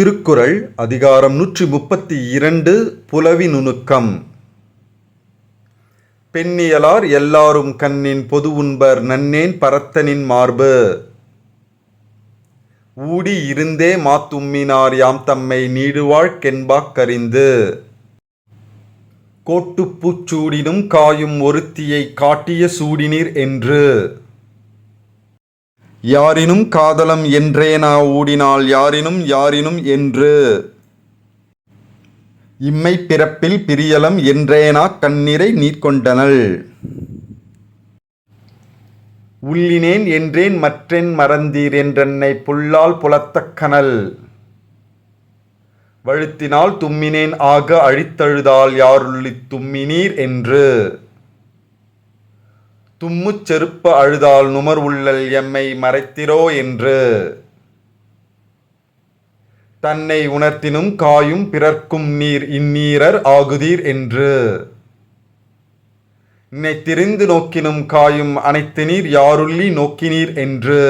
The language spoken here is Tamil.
திருக்குறள் அதிகாரம் நூற்றி முப்பத்தி இரண்டு புலவி நுணுக்கம். பெண்ணியலார் எல்லாரும் கண்ணின் பொது உண்பர் நன்னேன் பரத்தனின் மார்பு. ஊடி இருந்தே மாத்தும்மினார் யாம் தம்மை நீடுவாழ்க்கென்பாக் கரிந்து. கோட்டுப்புச் சூடினும் காயும் ஒருத்தியை காட்டிய சூடினீர் என்று. யாரினும் காதலம் என்றேனா ஊடினால் யாரினும் யாரினும் என்று. இம்மை பிறப்பில் பிரியலம் என்றேனா கண்ணீரை நீர்கொண்டனள். உள்ளினேன் என்றேன் மற்றென் மறந்தீர் என்றென்னை புல்லால் புலத்தக் கனல். வழுத்தினால் தும்மினேன் ஆக அழித்தழுதால் யாருள்ளித் தும்மினீர் என்று. தும்முச் செருப்ப அழுதால் நுமர் உள்ளல் எம்மை மறைத்திரோ என்று. தன்னை உணர்த்தினும் காயும் பிறர்க்கும் நீர் இந்நீரர் ஆகுதீர் என்று. நினைத்திரிந்து நோக்கினும் காயும் அனைத்து நீர் யாருள்ளி நோக்கினீர் என்று.